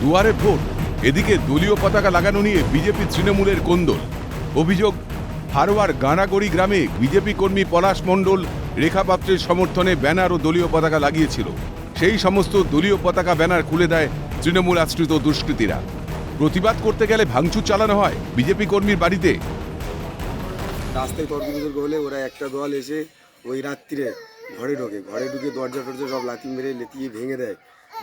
দুয়ারে ভোট। এদিকে দলীয় পতাকা লাগানো নিয়ে বিজেপি তৃণমূলের কোন্দল। অভিযোগ, হারোয়ার গানাগড়ি গ্রামে বিজেপি কর্মী পলাশ মণ্ডল রেখা পাত্রের সমর্থনে ব্যানার ও দলীয় পতাকা লাগিয়েছিল। সেই সমস্ত দলীয় পতাকা ব্যানার খুলে দেয় তৃণমূল আশ্রিত দুষ্কৃতীরা। প্রতিবাদ করতে গেলে ভাঙচুর চালানো হয় বিজেপি কর্মীর বাড়িতে। রাস্তায় তর্ক বিতর্ক হলে ওরা একটা দল এসে ওই রাত্রিরে ঘরে ঢোকে। ঘরে ঢুকে দরজা টরজা সব লাথি মেরে লেতিয়ে ভেঙে দেয়।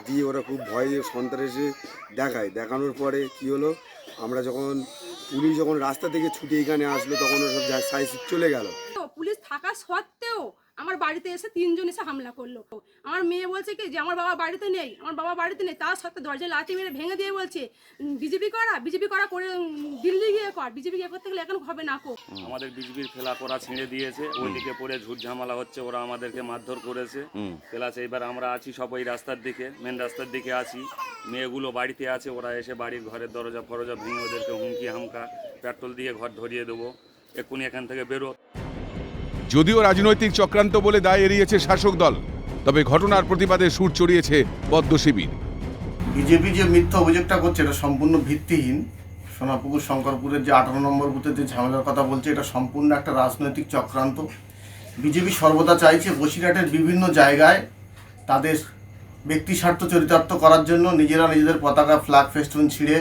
দিয়ে ওরা খুব ভয়ে সন্ত্রাসে দেখায়। দেখানোর পরে কি হলো? আমরা যখন পুলিশ যখন রাস্তা থেকে ছুটে এখানে আসলো, তখন ওরা সব সাইজ চলে গেল। পুলিশ থাকা সত্ত্বেও আমার বাড়িতে এসে তিনজন এসে হামলা করল। আমার মেয়ে বলছে কি যে আমার বাবা বাড়িতে নেই আমার বাবা বাড়িতে নেই। তার সত্ত্বেও দরজায় লাথি মেরে ভেঙে দিয়ে বলছে বিজেপি করা বিজেপি করা করে দিল্লি গিয়ে কর বিজেপি গিয়ে করতে গেলে এখন হবে না কো আমাদের বিজেপির ফেলা করা ছেড়ে দিয়েছে ওইদিকে পড়ে ঝুট ঝামেলা হচ্ছে ওরা আমাদেরকে মারধর করেছে। প্লাস এবার আমরা আছি সব ওই রাস্তার দিকে মেন রাস্তার দিকে আছি। মেয়েগুলো বাড়িতে আছে ওরা এসে বাড়ির ঘরের দরজা ফরজা ভেঙে ওদেরকে হুমকি হামকা পেট্রোল দিয়ে ঘর ধরিয়ে দেবো। এক্ষুনি এখান থেকে বেরো। যদিও রাজনৈতিক চক্রান্ত বলে দায় এড়িয়েছে শাসক দল তবে ঘটনার প্রতিবাদে সুর চড়িয়েছে পদ্ম শিবির। বিজেপি যে মিথ্যা অভিযোগটা করছে এটা সম্পূর্ণ ভিত্তিহীন। সোনাপুকুর শঙ্করপুরের যে আঠারো নম্বর বুথের যে ঝামেলার কথা বলছে এটা সম্পূর্ণ একটা রাজনৈতিক চক্রান্ত। বিজেপি সর্বদা চাইছে বসিরহাটের বিভিন্ন জায়গায় তাদের ব্যক্তি স্বার্থ চরিতার্থ করার জন্য নিজেরা নিজেদের পতাকা ফ্ল্যাগ ফেস্টুন ছিঁড়ে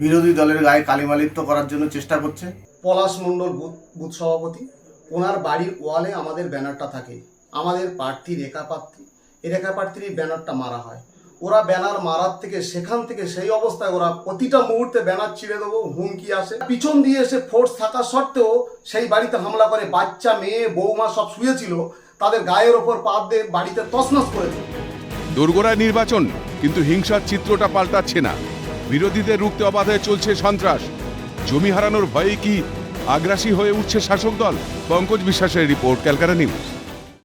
বিরোধী দলের গায়ে কালিমালিত্য করার জন্য চেষ্টা করছে। পলাশ মণ্ডল বুথ বুথ সভাপতি। ওনার বাড়ির ওয়ালে আমাদের ব্যানারটা থাকে। আমাদের প্রার্থী রেখা পাত্রী। এই রেখা প্রার্থীর ব্যানারটা মারা হয়। ওরা ব্যানার মারার থেকে সেখান থেকে সেই অবস্থায় ওরা প্রতিটা মুহূর্তে ব্যানার ছিঁড়ে দেবো, হুমকি আসে। পিছন দিয়ে এসে ফোর্স থাকা সত্ত্বেও সেই বাড়িতে হামলা করে বাচ্চা, মেয়ে, বৌমা সব শুয়েছিল। তাদের গায়ের ওপর পা দিয়ে বাড়িতে তছনছ করে দিল। দোরগোড়ায় নির্বাচন, কিন্তু হিংসার চিত্রটা পাল্টাচ্ছে না। বিরোধীদের রুখতে অবাধে চলছে সন্ত্রাস। জমি হারানোর ভয়ে কি আগ্রাসী হয়ে উঠছে শাসক দল। পঙ্কজ বিশ্বাসের রিপোর্ট ক্যালকাটা নিউজ।